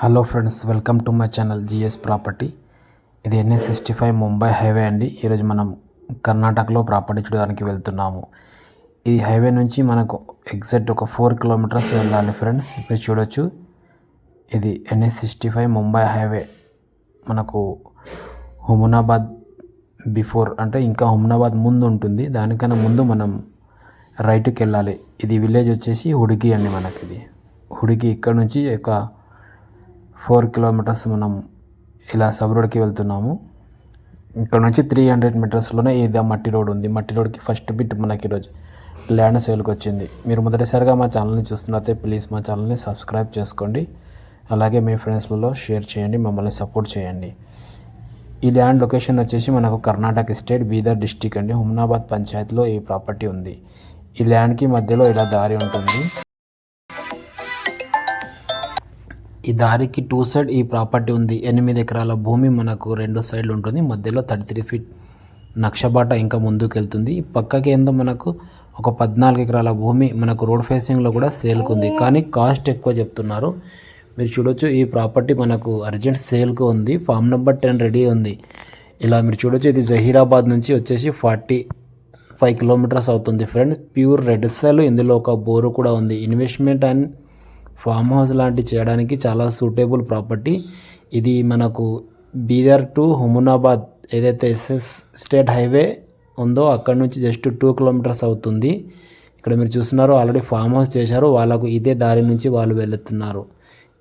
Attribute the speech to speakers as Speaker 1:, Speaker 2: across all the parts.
Speaker 1: Hello friends welcome to my channel GS property. ఇది NS sixty five Mumbai highway అండి. ఈరోజు మనం కర్ణాటకలో ప్రాపర్టీ చూడడానికి వెళ్తున్నాము. ఈ హైవే నుంచి మనకు ఎగ్జాక్ట్ ఒక ఫోర్ కిలోమీటర్స్ వెళ్ళాలి ఫ్రెండ్స్. మీరు చూడొచ్చు. ఇది NS sixty five Mumbai highway. మనకు హుమునాబాద్ బిఫోర్ అంటే ఇంకా హుమనాబాద్ ముందు ఉంటుంది. దానికన్నా ముందు మనం రైట్కి వెళ్ళాలి. ఇది విలేజ్ వచ్చేసి హుడికి అండి మనకి ఇది హుడికి ఇక్కడ నుంచి ఒక ఫోర్ కిలోమీటర్స్ మనం ఇలా సబ్ రోడ్కి వెళ్తున్నాము. ఇక్కడ నుంచి త్రీ హండ్రెడ్ మీటర్స్లోనే ఇది మట్టి రోడ్ ఉంది. మట్టి రోడ్కి ఫస్ట్ బిట్ మనకి ఈరోజు ల్యాండ్ సేల్కి వచ్చింది. మీరు మొదటిసారిగా మా ఛానల్ని చూస్తున్నట్లయితే ప్లీజ్ మా ఛానల్ని సబ్స్క్రైబ్ చేసుకోండి. అలాగే మీ ఫ్రెండ్స్లలో షేర్ చేయండి మమ్మల్ని సపోర్ట్ చేయండి. ఈ ల్యాండ్ లొకేషన్ వచ్చేసి మనకు కర్ణాటక స్టేట్ బీదర్ డిస్టిక్ అండి. హుమ్నాబాద్ పంచాయత్లో ఈ ప్రాపర్టీ ఉంది. ఈ ల్యాండ్కి మధ్యలో ఇలా దారి ఉంటుంది. ఈ దారికి టూ సైడ్ ఈ ప్రాపర్టీ ఉంది. ఎనిమిది ఎకరాల భూమి మనకు రెండు సైడ్లు ఉంటుంది. మధ్యలో థర్టీ త్రీ ఫీట్ నక్షబాట ఇంకా ముందుకు వెళ్తుంది. పక్కకి ఏందో మనకు ఒక పద్నాలుగు ఎకరాల భూమి మనకు రోడ్ ఫేసింగ్లో కూడా సేల్కు ఉంది. కానీ కాస్ట్ ఎక్కువ చెప్తున్నారు. మీరు చూడొచ్చు ఈ ప్రాపర్టీ మనకు అర్జెంట్ సేల్కు ఉంది. ఫామ్ నెంబర్ టెన్ రెడీ ఉంది. ఇలా మీరు చూడొచ్చు ఇది జహీరాబాద్ నుంచి వచ్చేసి ఫార్టీ ఫైవ్ కిలోమీటర్స్ అవుతుంది. ఫ్రెండ్ ప్యూర్ రెడ్ సెల్ ఇందులో ఒక బోరు కూడా ఉంది. ఇన్వెస్ట్మెంట్ అండ్ ఫామ్ హౌస్ లాంటి చేయడానికి చాలా సూటబుల్ ప్రాపర్టీ. ఇది మనకు బీదర్ టు హుమునాబాద్ ఏదైతే ఎస్ఎస్ స్టేట్ హైవే ఉందో అక్కడ నుంచి జస్ట్ టూ కిలోమీటర్స్ అవుతుంది. ఇక్కడ మీరు చూస్తున్నారు ఆల్రెడీ ఫామ్ హౌస్ చేశారు వాళ్ళకు ఇదే దారి నుంచి వాళ్ళు వెళుతున్నారు.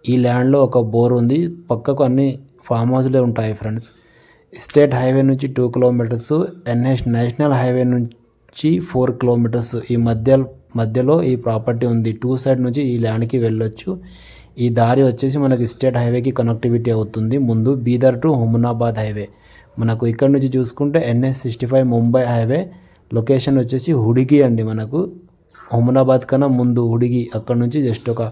Speaker 1: ఈ ల్యాండ్లో ఒక బోర్ ఉంది పక్కకు అన్ని ఫామ్ హౌస్లే ఉంటాయి ఫ్రెండ్స్. స్టేట్ హైవే నుంచి two kilometres NH national highway నుంచి ఫోర్ కిలోమీటర్స్ ఈ మధ్య మధ్యలో ఈ ప్రాపర్టీ ఉంది. టూ సైడ్ నుంచి ఈ ల్యాండ్కి వెళ్ళొచ్చు. ఈ దారి వచ్చేసి మనకి స్టేట్ హైవేకి కనెక్టివిటీ అవుతుంది. ముందు బీదర్ టు హుమనాబాద్ హైవే. మనకు ఇక్కడ నుంచి చూసుకుంటే NS sixty five Mumbai highway. Location వచ్చేసి హుడిగి అండి మనకు. హుమనాబాద్ కన్నా ముందు హుడిగి. అక్కడ నుంచి జస్ట్ ఒక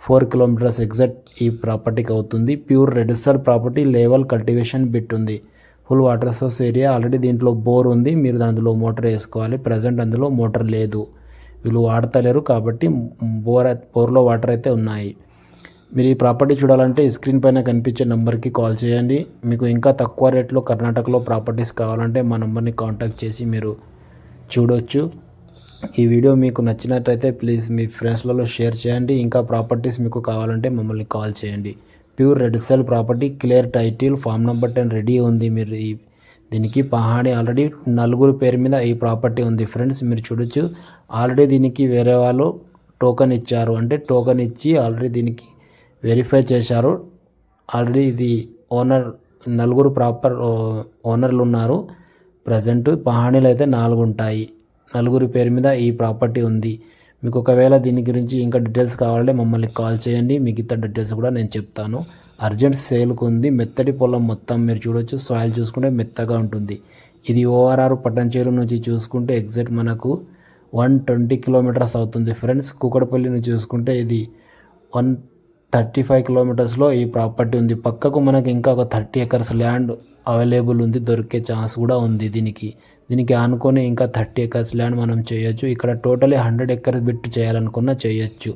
Speaker 1: ఫోర్ కిలోమీటర్స్ ఎగ్జాక్ట్ ఈ ప్రాపర్టీకి అవుతుంది. Pure register property level cultivation bit ఉంది. Full water source area. Already దీంట్లో బోర్ ఉంది. మీరు అందులో మోటార్ వేసుకోవాలి. ప్రజెంట్ అందులో మోటార్ లేదు. వీళ్ళు వాడతలేరు కాబట్టి బోర్ బోర్లో వాటర్ అయితే ఉన్నాయి. మీరు ఈ ప్రాపర్టీ చూడాలంటే స్క్రీన్ పైన కనిపించే నెంబర్కి కాల్ చేయండి. మీకు ఇంకా తక్కువ రేట్లో కర్ణాటకలో ప్రాపర్టీస్ కావాలంటే మా నెంబర్ని కాంటాక్ట్ చేసి మీరు చూడొచ్చు. ఈ వీడియో మీకు నచ్చినట్లయితే ప్లీజ్ మీ ఫ్రెండ్స్లలో షేర్ చేయండి. ఇంకా ప్రాపర్టీస్ మీకు కావాలంటే మమ్మల్ని కాల్ చేయండి. Pure red sale property clear title farm number ten ready ఉంది. మీరు ఈ దీనికి పహాణి ఆల్రెడీ నలుగురు పేరు మీద ఈ ప్రాపర్టీ ఉంది. ఫ్రెండ్స్ మీరు చూడొచ్చు. ఆల్రెడీ దీనికి వేరే వాళ్ళు టోకెన్ ఇచ్చారు. అంటే టోకెన్ ఇచ్చి ఆల్రెడీ దీనికి వెరిఫై చేశారు. ఆల్రెడీ ఇది ఓనర్ నలుగురు ప్రాపర్ ఓనర్లు ఉన్నారు. ప్రజెంట్ పహాణీలు అయితే నాలుగు ఉంటాయి. నలుగురి పేరు మీద ఈ ప్రాపర్టీ ఉంది. మీకు ఒకవేళ దీని గురించి ఇంకా డీటెయిల్స్ కావాలంటే మమ్మల్ని కాల్ చేయండి. మిగతా డీటెయిల్స్ కూడా నేను చెప్తాను. అర్జెంట్ సేల్కు ఉంది. మెత్తటి పొలం మొత్తం మీరు చూడొచ్చు. సాయిల్ చూసుకుంటే మెత్తగా ఉంటుంది. ఇది ఓఆర్ఆర్ పట్టంచేరు నుంచి చూసుకుంటే ఎగ్జాక్ట్ మనకు వన్ ట్వంటీ కిలోమీటర్స్ అవుతుంది. ఫ్రెండ్స్ కూకట్పల్లిని చూసుకుంటే ఇది వన్ థర్టీ ఫైవ్ కిలోమీటర్స్లో ఈ ప్రాపర్టీ ఉంది. పక్కకు మనకి ఇంకా ఒక థర్టీ ఎకర్స్ ల్యాండ్ అవైలబుల్ ఉంది. దొరికే ఛాన్స్ కూడా ఉంది దీనికి. దీనికి ఆనుకొని ఇంకా థర్టీ ఎకర్స్ ల్యాండ్ మనం చేయొచ్చు. ఇక్కడ టోటలీ హండ్రెడ్ ఎకర్స్ బిట్ చేయాలనుకున్నా చేయొచ్చు.